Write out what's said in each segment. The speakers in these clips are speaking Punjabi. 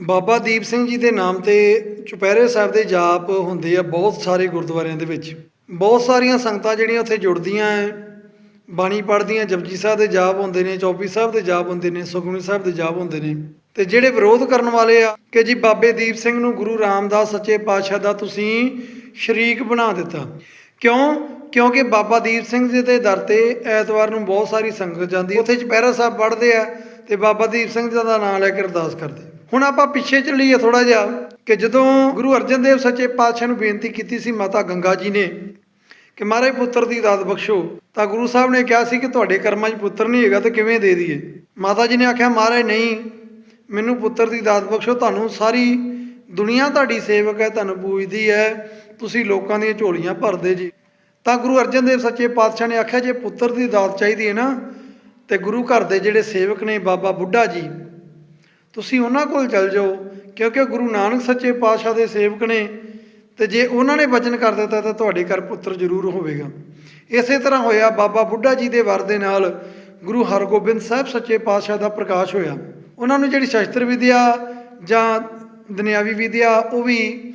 ਬਾਬਾ ਦੀਪ ਸਿੰਘ ਜੀ ਦੇ ਨਾਮ ਤੇ ਚੁਪਹਿਰੇ ਸਾਹਿਬ ਦੇ ਜਾਪ ਹੁੰਦੇ ਆ ਬਹੁਤ ਸਾਰੇ ਗੁਰਦੁਆਰਿਆਂ ਦੇ ਵਿੱਚ। ਬਹੁਤ ਸਾਰੀਆਂ ਸੰਗਤਾਂ ਜਿਹੜੀਆਂ ਉੱਥੇ ਜੁੜਦੀਆਂ ਐ। ਬਾਣੀ ਪੜ੍ਹਦੀਆਂ, ਜਪਜੀ ਸਾਹਿਬ ਦੇ ਜਾਪ ਹੁੰਦੇ ਨੇ, ਚੌਪੀ ਸਾਹਿਬ ਦੇ ਜਾਪ ਹੁੰਦੇ ਨੇ, ਸੁਖਮਨੀ ਸਾਹਿਬ ਦੇ ਜਾਪ ਹੁੰਦੇ ਨੇ। ਤੇ ਜਿਹੜੇ ਵਿਰੋਧ ਕਰਨ ਵਾਲੇ ਆ ਕਿ ਜੀ ਬਾਬੇ ਦੀਪ ਸਿੰਘ ਨੂੰ ਗੁਰੂ ਰਾਮਦਾਸ ਸੱਚੇ ਪਾਤਸ਼ਾਹ ਦਾ ਤੁਸੀਂ ਸ਼ਰੀਕ ਬਣਾ ਦਿੱਤਾ। ਕਿਉਂ? ਕਿਉਂਕਿ ਬਾਬਾ ਦੀਪ ਸਿੰਘ ਜੀ ਦੇ ਦਰ ਤੇ ਐਤਵਾਰ ਨੂੰ ਬਹੁਤ ਸਾਰੀ ਸੰਗਤ ਜਾਂਦੀ ਉੱਥੇ ਚੁਪਹਿਰਾ ਸਾਹਿਬ ਪੜ੍ਹਦੇ ਆ ਤੇ ਬਾਬਾ ਦੀਪ ਸਿੰਘ ਜੀ ਦਾ ਨਾਮ ਲੈ ਕੇ ਅਰਦਾਸ ਕਰਦੇ ਹੁਣ ਆਪਾਂ ਪਿੱਛੇ ਚੱਲੀਏ ਥੋੜਾ ਜਿਹਾ ਕਿ ਜਦੋਂ ਗੁਰੂ ਅਰਜਨ ਦੇਵ ਸੱਚੇ ਪਾਤਸ਼ਾਹ ਨੂੰ ਬੇਨਤੀ ਕੀਤੀ ਸੀ ਮਾਤਾ ਗੰਗਾ ਜੀ ਨੇ ਕਿ ਮਹਾਰਾਜ ਪੁੱਤਰ ਦੀ ਦਾਤ ਬਖਸ਼ੋ, ਤਾਂ ਗੁਰੂ ਸਾਹਿਬ ਨੇ ਕਿਹਾ ਸੀ ਕਿ ਤੁਹਾਡੇ ਕਰਮਾਂ 'ਚ ਪੁੱਤਰ ਨਹੀਂ ਹੈਗਾ ਤਾਂ ਕਿਵੇਂ ਦੇ ਦਈਏ? ਮਾਤਾ ਜੀ ਨੇ ਆਖਿਆ, ਮਹਾਰਾਜ, ਨਹੀਂ, ਮੈਨੂੰ ਪੁੱਤਰ ਦੀ ਦਾਤ ਬਖਸ਼ੋ, ਤੁਹਾਨੂੰ ਸਾਰੀ ਦੁਨੀਆ ਤੁਹਾਡੀ ਸੇਵਕ ਹੈ, ਤੁਹਾਨੂੰ ਪੂਜਦੀ ਹੈ, ਤੁਸੀਂ ਲੋਕਾਂ ਦੀਆਂ ਝੋਲੀਆਂ ਭਰਦੇ ਜੀ। ਤਾਂ ਗੁਰੂ ਅਰਜਨ ਦੇਵ ਸੱਚੇ ਪਾਤਸ਼ਾਹ ਨੇ ਆਖਿਆ, ਜੇ ਪੁੱਤਰ ਦੀ ਦਾਤ ਚਾਹੀਦੀ ਹੈ ਨਾ, ਤੇ ਗੁਰੂ ਘਰ ਦੇ ਜਿਹੜੇ ਸੇਵਕ ਨੇ ਬਾਬਾ ਬੁੱਢਾ ਜੀ ਤੁਸੀਂ ਉਹਨਾਂ ਕੋਲ ਚੱਲ ਜਾਓ, ਕਿਉਂਕਿ ਗੁਰੂ ਨਾਨਕ ਸੱਚੇ ਪਾਤਸ਼ਾਹ ਦੇ ਸੇਵਕ ਨੇ। ਤੇ ਜੇ ਉਹਨਾਂ ਨੇ ਵਚਨ ਕਰ ਦਿੱਤਾ, ਤਾਂ ਤੁਹਾਡੇ ਘਰ ਪੁੱਤਰ ਜ਼ਰੂਰ ਹੋਵੇਗਾ। ਇਸੇ ਤਰ੍ਹਾਂ ਹੋਇਆ, ਬਾਬਾ ਬੁੱਢਾ ਜੀ ਦੇ ਵਰ ਦੇ ਨਾਲ ਗੁਰੂ ਹਰਗੋਬਿੰਦ ਸਾਹਿਬ ਸੱਚੇ ਪਾਤਸ਼ਾਹ ਦਾ ਪ੍ਰਕਾਸ਼ ਹੋਇਆ। ਉਹਨਾਂ ਨੂੰ ਜਿਹੜੀ ਸ਼ਸਤਰ ਵਿਦਿਆ ਜਾਂ ਦੁਨਿਆਵੀ ਵਿਦਿਆ, ਉਹ ਵੀ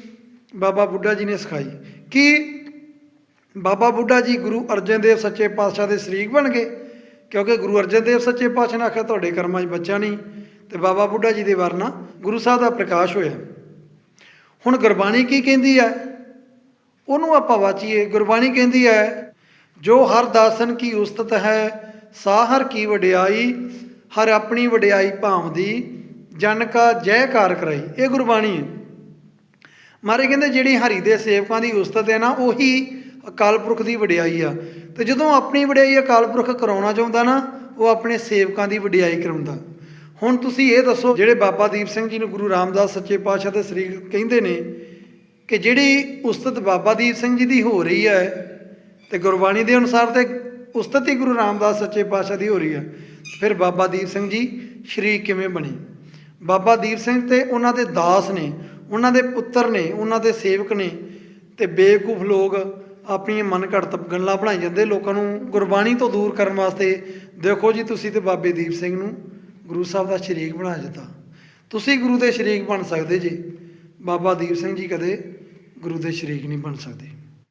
ਬਾਬਾ ਬੁੱਢਾ ਜੀ ਨੇ ਸਿਖਾਈ। ਕਿ ਬਾਬਾ ਬੁੱਢਾ ਜੀ ਗੁਰੂ ਅਰਜਨ ਦੇਵ ਸੱਚੇ ਪਾਤਸ਼ਾਹ ਦੇ ਸ਼ਰੀਕ ਬਣ ਗਏ? ਕਿਉਂਕਿ ਗੁਰੂ ਅਰਜਨ ਦੇਵ ਸੱਚੇ ਪਾਤਸ਼ਾਹ ਨੇ ਆਖਿਆ, ਤੁਹਾਡੇ ਕਰਮਾਂ 'ਚ ਬੱਚਾ ਨਹੀਂ। ਤੇ ਬਾਬਾ ਬੁੱਢਾ ਜੀ ਦੇ ਵਰਨਾ ਗੁਰੂ ਸਾਹਿਬ ਦਾ ਪ੍ਰਕਾਸ਼ ਹੋਇਆ। ਹੁਣ ਗੁਰਬਾਣੀ ਕੀ ਕਹਿੰਦੀ ਹੈ? ਉਹਨੂੰ ਆਪਾਂ ਵਾਚੀਏ। ਗੁਰਬਾਣੀ ਕਹਿੰਦੀ ਹੈ, ਜੋ ਹਰ ਦਾਸਨ ਕੀ ਉਸਤਤ ਹੈ ਸਾਹਰ ਕੀ ਵਡਿਆਈ, ਹਰ ਆਪਣੀ ਵਡਿਆਈ ਭਾਵਦੀ, ਜਨ ਕਾ ਜੈਕਾਰ ਕਰਾਈ। ਇਹ ਗੁਰਬਾਣੀ ਹੈ। ਮਾਰੇ ਕਹਿੰਦੇ ਜਿਹੜੀ ਹਰੀ ਦੇ ਸੇਵਕਾਂ ਦੀ ਉਸਤਤ ਹੈ ਨਾ, ਉਹੀ ਅਕਾਲ ਪੁਰਖ ਦੀ ਵਡਿਆਈ ਆ। ਤੇ ਜਦੋਂ ਆਪਣੀ ਵਡਿਆਈ ਅਕਾਲ ਪੁਰਖ ਕਰਾਉਣਾ ਚਾਹੁੰਦਾ ਨਾ, ਉਹ ਆਪਣੇ ਸੇਵਕਾਂ ਦੀ ਵਡਿਆਈ ਕਰਾਉਂਦਾ। ਹੁਣ ਤੁਸੀਂ ਇਹ ਦੱਸੋ, ਜਿਹੜੇ ਬਾਬਾ ਦੀਪ ਸਿੰਘ ਜੀ ਨੂੰ ਗੁਰੂ ਰਾਮਦਾਸ ਸੱਚੇ ਪਾਤਸ਼ਾਹ ਦੇ ਸਰੀਰ ਕਹਿੰਦੇ ਨੇ ਕਿ ਜਿਹੜੀ ਉਸਤਤ ਬਾਬਾ ਦੀਪ ਸਿੰਘ ਜੀ ਦੀ ਹੋ ਰਹੀ ਹੈ ਤੇ ਗੁਰਬਾਣੀ ਦੇ ਅਨੁਸਾਰ ਤੇ ਉਸਤਤ ਹੀ ਗੁਰੂ ਰਾਮਦਾਸ ਸੱਚੇ ਪਾਤਸ਼ਾਹ ਦੀ ਹੋ ਰਹੀ ਹੈ, ਫਿਰ ਬਾਬਾ ਦੀਪ ਸਿੰਘ ਜੀ ਸ਼ਰੀਕ ਕਿਵੇਂ ਬਣੇ? ਬਾਬਾ ਦੀਪ ਸਿੰਘ ਤੇ ਉਹਨਾਂ ਦੇ ਦਾਸ ਨੇ, ਉਹਨਾਂ ਦੇ ਪੁੱਤਰ ਨੇ, ਉਹਨਾਂ ਦੇ ਸੇਵਕ ਨੇ ਤੇ ਬੇਵਕੂਫ ਲੋਕ ਆਪਣੀਆਂ ਮਨ ਘੜਤ ਗੱਲਾਂ ਬਣਾਈ ਜਾਂਦੇ, ਲੋਕਾਂ ਨੂੰ ਗੁਰਬਾਣੀ ਤੋਂ ਦੂਰ ਕਰਨ ਵਾਸਤੇ ਦੇਖੋ ਜੀ ਤੁਸੀਂ ਤੇ ਬਾਬੇ ਦੀਪ ਸਿੰਘ ਨੂੰ। ਗੁਰੂ ਸਾਹਿਬ ਦਾ ਸ਼ਰੀਕ ਬਣਾ ਦਿੱਤਾ। ਤੁਸੀਂ ਗੁਰੂ ਦੇ ਸ਼ਰੀਕ ਬਣ ਸਕਦੇ ਜੀ। ਬਾਬਾ ਦੀਪ ਸਿੰਘ ਜੀ ਕਦੇ ਗੁਰੂ ਦੇ ਸ਼ਰੀਕ ਨਹੀਂ ਬਣ ਸਕਦੇ।